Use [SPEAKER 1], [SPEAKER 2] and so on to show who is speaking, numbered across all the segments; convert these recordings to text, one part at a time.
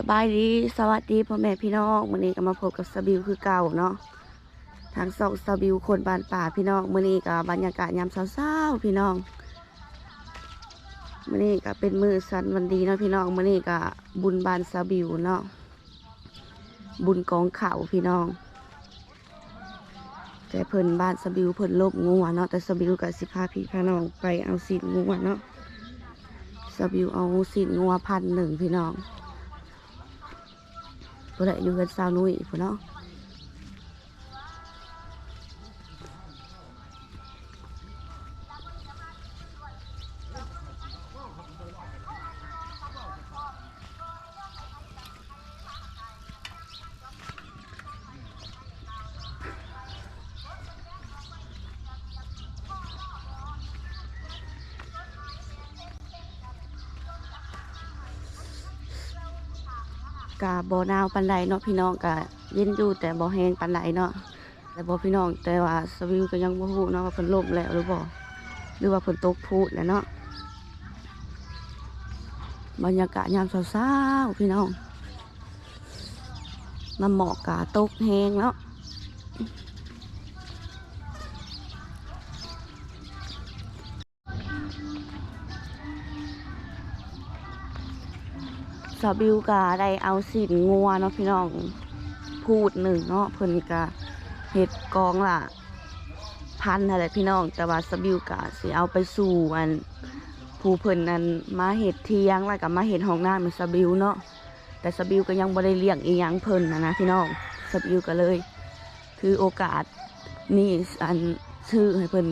[SPEAKER 1] สบายดีสวัสดีพ่อแม่พี่น้องมื้อนี้ก็มาพบกับสบิวคือเก่าเนาะทางสองสบิวคนบ้านป่าพี่น้องมื้อนี้ก็บรรยากาศยามเช้าๆพี่น้องมื้อนี้ก็เป็นมือสันวันดีเนาะพี่น้องมื้อนี้ก็บุญบานสบิวเนาะบุญกองเขาพี่น้องแต่เพิ่นบ้านสบิวเพิ่นลบงัวเนาะแต่สบิวกับสิพาพี่พาน้องไปเอาสินงัวเนาะสบิวเอาสินงัวพันหนึ่งพี่น้อง ตัวแหละอยู่กั กะบ่หนาวปันไดเนาะพี่น้องกะเย็นอยู่แต่บ่แห้งปันไดเนาะแต่บ่พี่น้องแต่ว่าสวิวก็ยังบ่ฮู้เนาะว่าเพิ่นล่มแล้วหรือบ่หรือว่าเพิ่นตกพูดแล้วเนาะบรรยากาศยามเช้าๆพี่น้องน้ำหมอกกะตกแห้งเนาะ สาวบิวกะได้เอาสินงัวเนาะพี่น้องพูดหนึ่งเนาะเพิ่นกะเห็ดกองละพันอะไรพี่น้อง แต่ว่าสาบิวกะสิเอาไปสู่อันผู้เพิ่นนั้นมาเห็ดเทียงแล้วก็มาเห็ดห้องน้ำเป็นสาบิวเนาะแต่สาบิวก็ยังบ่ได้เลี้ยงอีหยังเพิ่นนะนะพี่น้องสาบิวก็เลย ถือโอกาสนี่อันชื่อให้เพิ่น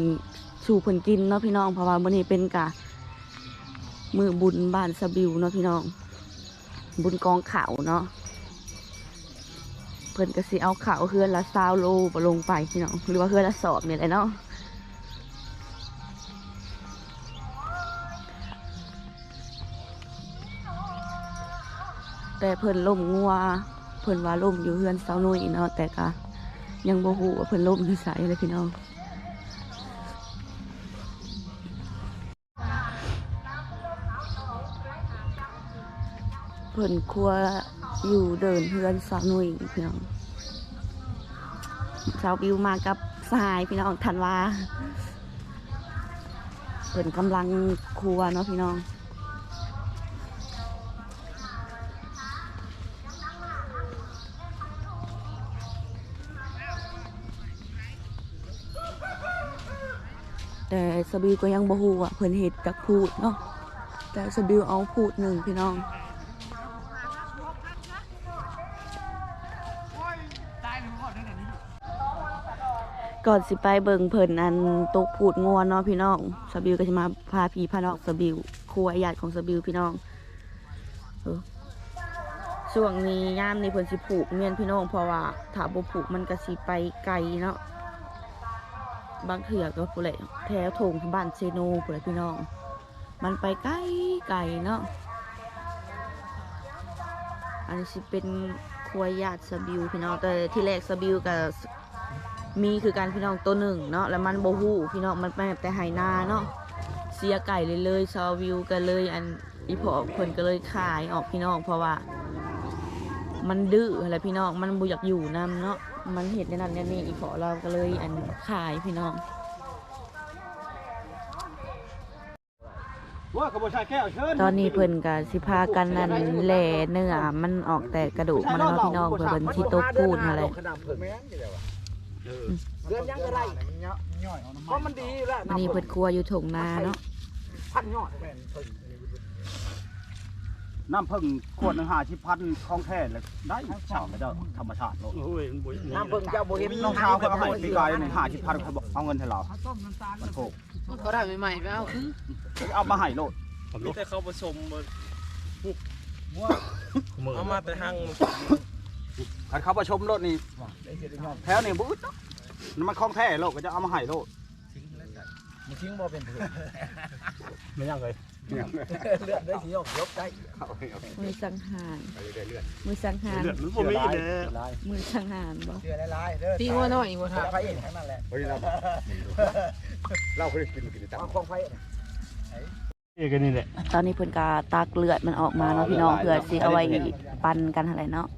[SPEAKER 1] สู่เพิ่นกินเนาะพี่น้องเพราะว่ามื้อนี้เป็นกะมือบุญบ้านสบิวเนาะพี่น้อง บุญกองเขาเนาะเพิ่นก็สิเอาเขาเฮือนละซาวโลบ่ลงไปพี่น้องหรือว่าเฮือนละสอบเนี่ยแหละเนาะแต่เพิ่นล่มงัวเพิ่นว่าล่มอยู่เฮือนเสาวนุ้ยเนาะแต่ก็ยังบ่ฮู้ว่าเพิ่นล่มอยู่ไสเลยพี่น้อง เพิ่นครัวอยู่เดินเพื่อนสาวนุ่ยพี่น้องสาวบิวมากับสหายพี่น้องทันวาเพิ่นกำลังครัวเนาะพี่น้องแต่สบิวก็ยังบ่ฮู้ว่าเพิ่นเฮ็ดจักพูดเนาะแต่สบิวเอาพูดหนึ่งพี่น้อง ก่อนสิไปเบิ่งเพิ่นอันตกพูดงวนเนาะพี่น้องสบิวก็จะมาพาพี่พาน้องสบิวครัวญาติของสบิวพี่น้องเออช่วงนี้ย่ามนี้เพิ่นสิผูกเมียนพี่น้องเพราะว่าถ้าบ่ผูกมันก็สิไปไกลเนาะบางเถื่อก็ผู้ใดแถวโถงบ้านเซโนผู้ใดพี่น้อง มันไปไกลไกลเนาะอันนี้สิเป็นครัวญาติสบิวพี่น้องแต่ที่แรกสบิวกับ มีคือการพี่น้องตัวหนึ่งเนาะแล้วมันโบหูพี่น้องมันไปแบบแต่ไหนาเนาะเสียไก่เลยเลยชาววิวกันเลยอันอีพอเพิ่นก็เลยขายออกพี่น้องเพราะว่า มันดื้ออะไรพี่น้องมันบุอยากอยู่นํเนาะมันเห็นในนั้นเนี่ยนี่อีพอเราก็เลยอันขายพี่น้อง
[SPEAKER 2] ว่ากระบอกชายแก้วเชิญ
[SPEAKER 1] ตอนนี้เพิ่นกับสิพากันนั่นแหล่เนื้อมันออกแต่กระดูกมันเนาะพี่น้องเพิ่นที่ตกพูดอะไร
[SPEAKER 2] เดือนยังก็ได้เพราะมันดีอยู่แล้ว
[SPEAKER 1] วันนี้เพิ่นครัวอยู่ถงนาเนาะ
[SPEAKER 2] พันยอดน้ำพึ่งขวดหนึ่งห้าชิพันคลองแท้เลยได้ชาวไม่ได้ธรรมชาติโลก
[SPEAKER 3] น้ำเบิ่งเจ้าบ่เห็น
[SPEAKER 2] น้องชาวเขาให้ปีกายหนึ่งห้าชิพันเขาบอกเอาเงินให้เรามันโก
[SPEAKER 3] เขาได้ใหม่ๆไปเอาคือ
[SPEAKER 2] เอามาให้โลด
[SPEAKER 4] มีแต่เขาผสมเอามาแต่หั่ง
[SPEAKER 2] คันเขาประชมโลดนี่แถวนี่บุ๊ดมันคลองแท้โลกก็จะเอามาให้โลด
[SPEAKER 3] มันทิ้งบ่เป็นเถื่อน
[SPEAKER 2] ไม่ยังเลย
[SPEAKER 3] เลือดได้สิยกยกได้
[SPEAKER 1] มือสังหารมือสังหาร
[SPEAKER 4] เลือดมันบ่มีเลย
[SPEAKER 1] มือสังหารบ่
[SPEAKER 3] เชื่อหลายๆเด้อตีว่าน้อยบ่ท่าไฟทั้งนั้นแหละ
[SPEAKER 2] เราเคยกินกินตับ
[SPEAKER 3] เอาของไฟ
[SPEAKER 4] เอ้กันนี่แหละ
[SPEAKER 1] ตอนนี้เพิ่นก็ตากเลือดมันออกมาเนาะพี่น้องเพื่อสิเอาไว้ปั่นกันอะไรเนาะ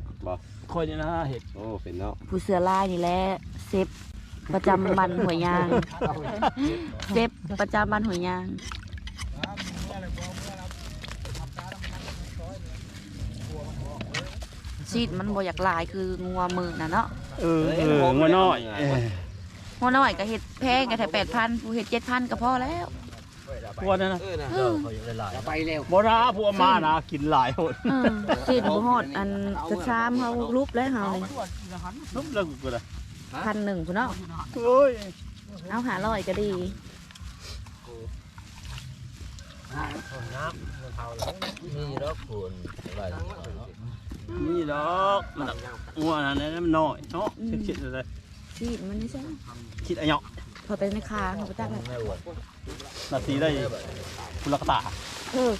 [SPEAKER 4] คอยนี่นะเห็ด
[SPEAKER 5] โอ้เป็นเนาะ
[SPEAKER 1] ผู้เสือลายนี่แหละเซฟประจำบันหัวยยาง เซฟประจำบันหัวยยางชีดมันบ่อยากหลายคืองัวมือน่ะเนาะ
[SPEAKER 4] เออเอองัวน้อยเออ
[SPEAKER 1] งัวน้อยก็เฮ็ดแพงก็แค่แปดพันผู้เฮ็ดเจ็ดพันก็พอแล้ว
[SPEAKER 4] พวกนั้นนะ
[SPEAKER 1] อืม
[SPEAKER 3] ไปเร็ว
[SPEAKER 4] บ่นะพวกมานะกินหลายโหด
[SPEAKER 1] อืมชีดบ่ฮอดอันจะชามเฮารูปแล้วเฮานี่
[SPEAKER 4] นุ๊บเลิกกูละ
[SPEAKER 1] พันหนึ่งพุ่นเนาะ
[SPEAKER 4] โอ้ย
[SPEAKER 1] เอาหาร้อยก็ดี
[SPEAKER 3] นี่รถคุณอะไร
[SPEAKER 4] นี่ดอกมันงัวนั่นมันน้อยเนาะคิดๆเลย
[SPEAKER 1] ชีดมันไม่ใช่
[SPEAKER 4] คิดอะเนาะ
[SPEAKER 1] พอเป็นในคาเขาไปจักเลย
[SPEAKER 4] นาทีได้คุณลักตา
[SPEAKER 1] เออ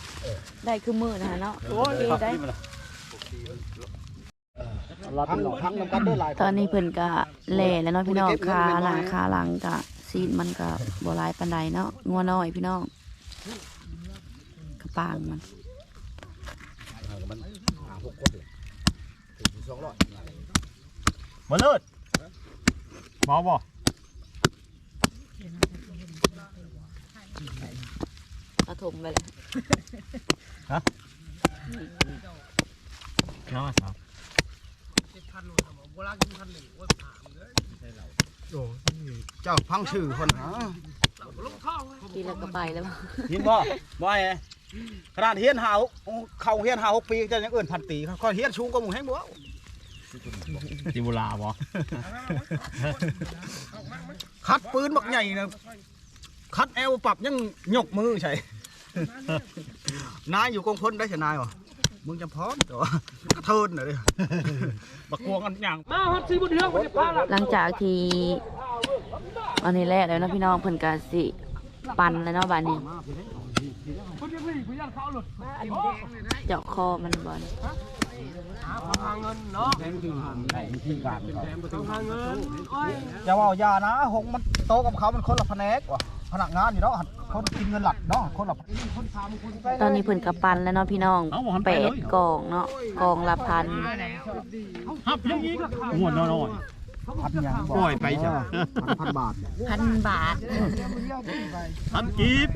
[SPEAKER 1] ได้คือมือนะฮะเนาะ
[SPEAKER 4] โอ้ย
[SPEAKER 1] ดีได้
[SPEAKER 4] นี่มัน
[SPEAKER 2] พังพังนำกันเด้อหลาย
[SPEAKER 1] ตอนนี้เพิ่นก็แหล่แล้วเนาะพี่น้องคาหลังคาหลังก็ซีดมันก็บ่หลายปานใดเนาะงัวน้อยพี่น้องกระปางมัน
[SPEAKER 4] มาเลิศเมาบ่
[SPEAKER 1] เอาถมไปเลย
[SPEAKER 4] น้องสาว
[SPEAKER 2] เจ้าพังชื่อคนหา
[SPEAKER 1] กินแล้วก็ไปแล้ว
[SPEAKER 2] ยินบ่บ่ไอ้ขนาดเฮียนหาเข้าเฮียนหาหกปีจะยังเอื่นพันตีเขาเฮียนชูงกว่าหมู่แห้งบ่
[SPEAKER 4] จิบุลาบ่
[SPEAKER 2] คัดปืนบักใหญ่นะ คัดแอลปรับยังยกมือใช่นายอยู่กองพลได้ใช่นายวะมึงจะพร้อมแต่ว่ากระเทินหน่อยดิบักกวงกันอย่าง
[SPEAKER 1] หลังจากที่อันนี้แหละแล้วเนาะพี่น้องเพิ่นก็สิปั่นแล้วเนาะบัดนี้เจาะคอมันบ่นี่
[SPEAKER 2] อย่าว่าอย่านะหงมันโตกับเขามันคนละแผนกว่ะ พนักงานอยู่เนาะคนกินเงินหลักเนาะคนละ
[SPEAKER 1] ตอนนี้เพิ่นก็ปั่นแล้วเนาะพี่น้องแปดกล่องเนาะกล่องละพัน
[SPEAKER 4] ฮับยังอีกงัวน้อย
[SPEAKER 2] พันยัง
[SPEAKER 4] ปล่อยไปจ้ะ
[SPEAKER 2] พันบาท
[SPEAKER 1] พันบาท
[SPEAKER 4] พันกีบ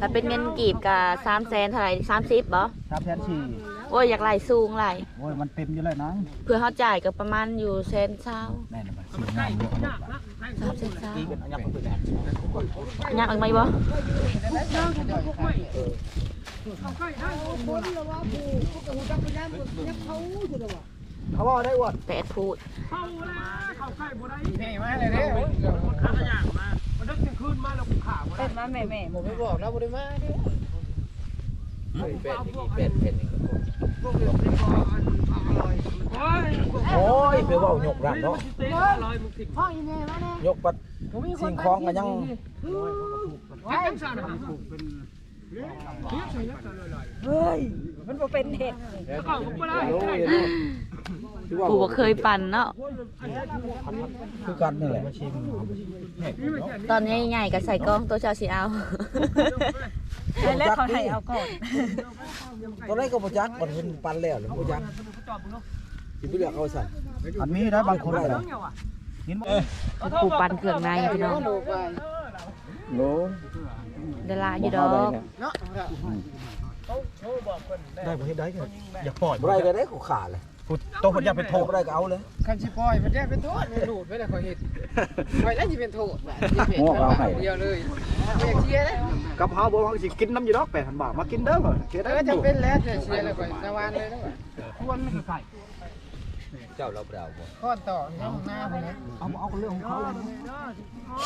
[SPEAKER 1] ถ้าเป็นเงินกีบก็สามแสนเท่าไหร่สามสิบบ่
[SPEAKER 2] สามแสนสี่
[SPEAKER 1] โอ้ยอยากไหลสูงไหล
[SPEAKER 2] โอ้ยมันเต็มอยู่เลยนะ
[SPEAKER 1] เพื่อเขาจ่ายก็ประมาณอยู่แสนเช้า
[SPEAKER 2] แน่นอนสี่งานเยอะมาก
[SPEAKER 1] สามแสนเช้า
[SPEAKER 2] ตีกันอันยักษ์คนอื่น
[SPEAKER 1] อยากเอาไหมบ่
[SPEAKER 2] เขาว่าได้วะ
[SPEAKER 1] แปดพูด
[SPEAKER 3] แม่มาเลยเด้เป็นมาแม่แม่ผมไม่บอกแล้วบ่ได้มาเด้เป็ดนี่เป็ดเป็ดนี่ โอ้ยไปเว้าหยกรักเนาะยกปัดสิ่งของก็ยัง
[SPEAKER 1] ผู้บ่เคยปั่นเนาะ
[SPEAKER 3] คือกันนี่แหละ
[SPEAKER 1] ตอนนี้ใหญ่ก็ใส่กล้องตัวเจ้าสิเอา
[SPEAKER 3] แล้วเขาให้เอาก่อนตอนแรกก็บ่จักมันเห็นปันแล้วหรือบ่จักสิไปเลือกเอาสั่น
[SPEAKER 2] อันนี้นะบางคนเลยเห็นไหม
[SPEAKER 1] ผู้ปั่นเครื่องในพี่น้อง
[SPEAKER 3] โล
[SPEAKER 1] เดยวลาอยู่ดอก
[SPEAKER 2] ได้บ่เฮ็ดได้ก็อย่าปล่อย
[SPEAKER 3] บ่ได้ก็ได้กูขาดเลย
[SPEAKER 2] กูโตคนอย่าไปโท
[SPEAKER 3] โทร
[SPEAKER 2] ษ
[SPEAKER 3] บ่ได้ก็เอาเลย
[SPEAKER 6] คันสิปล่อยมันได้เป็นโทษมันหลุดไปแล้วขอยเห็นขอยแล้วสิเป็นโทษน่ะสิเป็น
[SPEAKER 3] โง่เอาให้
[SPEAKER 6] เดียวเลยบ่อยากเชียร์เลย
[SPEAKER 2] กับเฮาบ่ว่าสิกินน้ำอยู่ดอก8,000บาทมากินเด้อเฮ็ด
[SPEAKER 6] เอ
[SPEAKER 2] ได้
[SPEAKER 6] อ
[SPEAKER 2] อ
[SPEAKER 6] จะ
[SPEAKER 2] ยู่
[SPEAKER 6] เป็นแล้วจะเชียร์แล้วข่อยนาวานเลยนะว่ะ
[SPEAKER 3] เจ้าเราบ่ได้เอาบ่
[SPEAKER 6] ข้อนต่อในห้องน้ำนะ
[SPEAKER 2] เอาเอาเรื่องของเขาเลย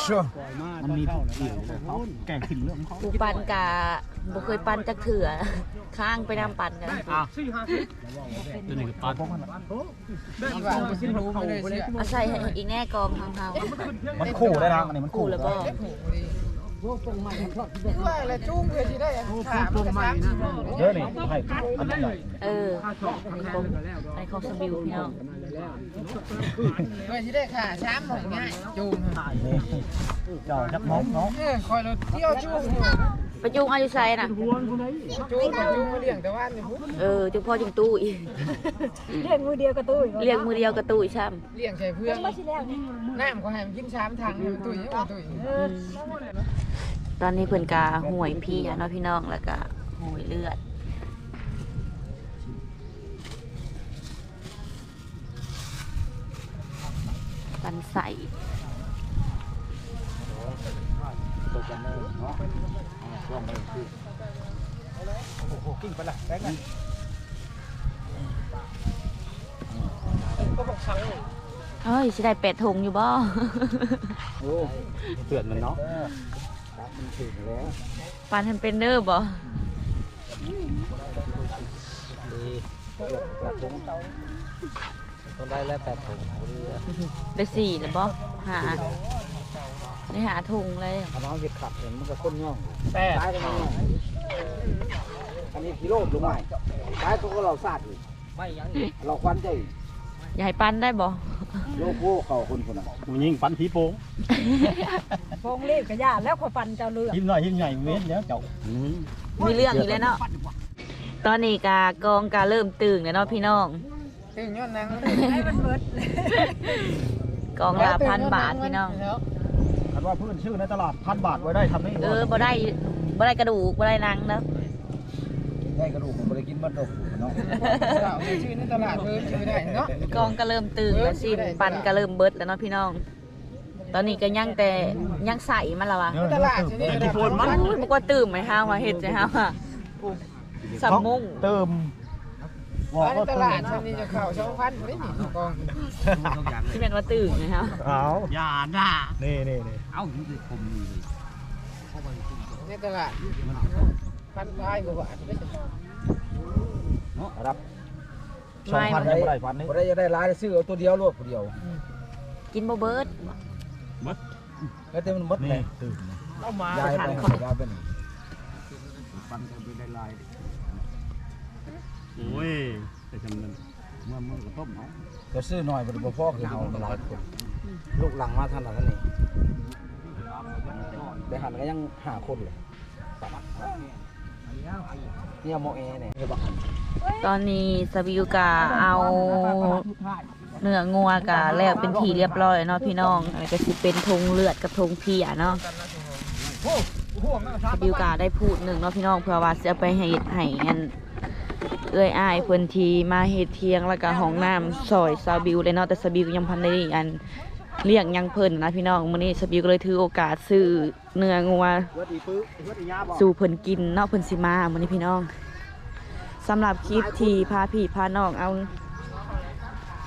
[SPEAKER 2] เชื่อมันมีผู้เกี่ยวเขาแก่ขิงเรื่องของเขา
[SPEAKER 1] ผู้ปั่นกะบ่เคยปั่นจักเถื่อข้างไปนำปั่นกัน
[SPEAKER 4] ตัวนี้ก็ปัด
[SPEAKER 6] ดีกว่าบ่สิรู้ไม่ได้เชียร์
[SPEAKER 1] เอาใส่ให้อีกแน่กองทางเฮา
[SPEAKER 2] มันคู่ได้นะอันนี้มัน
[SPEAKER 1] กู
[SPEAKER 2] คู่
[SPEAKER 1] แล้วบ่
[SPEAKER 6] ดีกว่าแล้วจูงเพื่อสิได้อันถามกันสามสี่โมง
[SPEAKER 2] เยอะนี่ให้อันนี้ใหญ่
[SPEAKER 1] เอออันนี้ของอันนี้ของสบิวพี่น้อง
[SPEAKER 6] เพื่อสิได้ค่าช้ำหน่อยง่ายจูง
[SPEAKER 2] เจ้าจักน้องน้อง
[SPEAKER 6] เออคอยเราเที่ยวจูง
[SPEAKER 1] ไปจุงเอาอยู่ไสน่ะ
[SPEAKER 6] จูงจูงมาเลี้ยงแต่ว่านี่พุ
[SPEAKER 1] เออจุงพ่อจุงตู้อีก
[SPEAKER 5] เลี้ยงมือเดียวกระตุ้ย
[SPEAKER 1] เรียกมือเดียวกระตู้อีช่ำ
[SPEAKER 6] เลี้ยงใส่เพื่อน
[SPEAKER 5] ไม่ใช่แล้วนี่
[SPEAKER 6] น้ำก็ให้มันกินชามทางให้มันตุ้ยให้มันตุ้ย
[SPEAKER 1] อืม ตอนนี้เพิ่นกาห่วยพี่เนาะพี่น้องแล้วก็ห่วยเลือดปันใส่
[SPEAKER 3] ตกกันเลยเนาะร่วมไปคือโอ้โหกิ้งไปละแบงค์นะ
[SPEAKER 6] ก็บอกสั่ง
[SPEAKER 1] เฮ้ยสิได้เป็ดทงอยู่บ่
[SPEAKER 3] โอ้
[SPEAKER 4] เตือนมันเนาะ
[SPEAKER 3] มันถึงแล้ว
[SPEAKER 1] ปันทันเป็นเด้อบ่
[SPEAKER 3] ดีเกือบแปดถุงต้องได้แล้วแปดถุงพอดี
[SPEAKER 1] ได้สี่แล้วบ่หาได้หาถุงเลย
[SPEAKER 3] ถ้าน้องเห็ดขับเห็นมันก็ก้นย่อง
[SPEAKER 6] แปด
[SPEAKER 3] ตายกันย่องอันนี้กิโลลงมาตายตัวก็เราซาดอีกไม่ยังเราควันใจ
[SPEAKER 1] อย่าให้ปันได้บ่
[SPEAKER 3] โลโก้เข่าคนคนนั้น
[SPEAKER 4] มันยิงฟันผีโป่ง
[SPEAKER 5] โปงเล็บกระยาแล้วขอยปั่นเจ้าเลือก
[SPEAKER 4] หิมหน่อยหิมใหญ่เว้นแล้วเจ้า
[SPEAKER 1] มีเรื่องอีกแล้วเนาะตอนนี้กากองกาเริ่มตึงแล้วเนาะพี่น้อง
[SPEAKER 6] ตึงย้อนนาง
[SPEAKER 5] ให้มันเบิด
[SPEAKER 1] กองละพันบาทพี่น้อง
[SPEAKER 2] คันว่าเพื่อนชื่อในตลาดพันบาทไว้ได้ทำนี่
[SPEAKER 1] เออบ่ได้บ่ได้กระดูกบ่ได้หนังเนาะ
[SPEAKER 3] ได้กระดูกมันบ่ได้กินมันดอกเนาะ
[SPEAKER 6] เราชื่อในตลาดเพิ่นชื่อได้เนาะ
[SPEAKER 1] กองก็เริ่มตึงแล้วสิปันก็เริ่มเบิดแล้วเนาะพี่น้อง ตอนนี้ก็ยังแต่ยังใส่มันละวะ
[SPEAKER 6] ตลาดชื่อนี้
[SPEAKER 1] โอ้ยมันก็ตื่มไหมฮะว่าเฮ็ดใช่ฮะว่าสำมุง
[SPEAKER 2] เติม
[SPEAKER 6] ว่าในตลาดชื่อนี้จะเข้าช่องพันบ่ได้นี่กอง
[SPEAKER 1] ที่เป็นว่าตื่นนะฮะ
[SPEAKER 2] เอา
[SPEAKER 4] อย่าด่า
[SPEAKER 2] นี่นี่นี่
[SPEAKER 3] เอ้าอยู่ในคมนี่เลย
[SPEAKER 6] ในตลาดพันปลายกว่าบาทไม่ใช่
[SPEAKER 3] เนาะรับ
[SPEAKER 2] สองพันยังไม่ได้พันนี่
[SPEAKER 3] บ่ได้จะได้หลายซื้อเอาตัวเดียวโลดผู้เดียว
[SPEAKER 1] กินบ่เบิด
[SPEAKER 3] แล้วแต่มันหมด
[SPEAKER 2] นี่
[SPEAKER 3] เลย
[SPEAKER 2] ตื่น
[SPEAKER 6] เอามายา
[SPEAKER 3] ยไปยายไปนี่ฟันกันไปได้ลาย
[SPEAKER 4] โอ้ยแต่จำนั้น
[SPEAKER 3] เมื่อมื้อก็ต้มเนาะก็ซื้อหน่อยบ่ได้บ่พอคือเอาหลายคนลูกหลังมาท่านน่ะท่านนี่ได้หันก็ยังหาคนเลยเนี่ยโมเอเนี่ยเฮ็ดบักหัน
[SPEAKER 1] ตอนนี้สบิวกาเอาเนื้องัวกะแล้วเป็นทีเรียบร้อยเนาะพี่น้องอันนี้ก็สิเป็นธงเลือดกับธงเพียเนาะสบิวกาได้พูดหนึ่งเนาะพี่น้องเพื่อว่าจะไปให้ให้อันเอ้อยอ้ายเพิ่นทีมาเฮ็ดเทียงแล้วก็ห้องน้ำซอยซาบิวเลยเนาะแต่สบิวยังพันได้อันเลี้ยงยังเพิ่นนะพี่น้องมื้อนี้สบิวก็เลยถือโอกาสซื้อเนื้องัว
[SPEAKER 2] เพื่อตีปื้อเพื่อตียาบอก
[SPEAKER 1] สู่เพิ่นกินเนาะเพิ่นสิมามื้อนี้พี่น้อง สำหรับคลิปที่พาพี่พาน้องเอา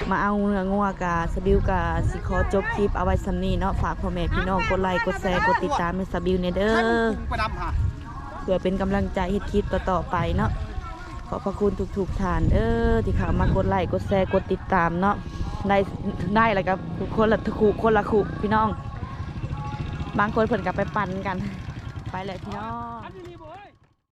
[SPEAKER 1] มาเอาเนื้องัวกาสบิวกาสิขอจบคลิปเอาไว้สำนีเนาะฝากพ่อแม่พี่น้องกดไลค์กดแชร์กดติดตามให้สบิวเนเด้อะเพื่อเป็นกำลังใจเฮ็ดคลิปต่อๆไปเนาะขอบพระคุณทุกๆทานเด้อที่เขามากดไลค์กดแชร์กดติดตามเนาะได้ได้แล้วกับคนละคุคนละคุพี่น้อง บางคนเพิ่นก็ไปปั่นกัน ไปเลยพี่น้อง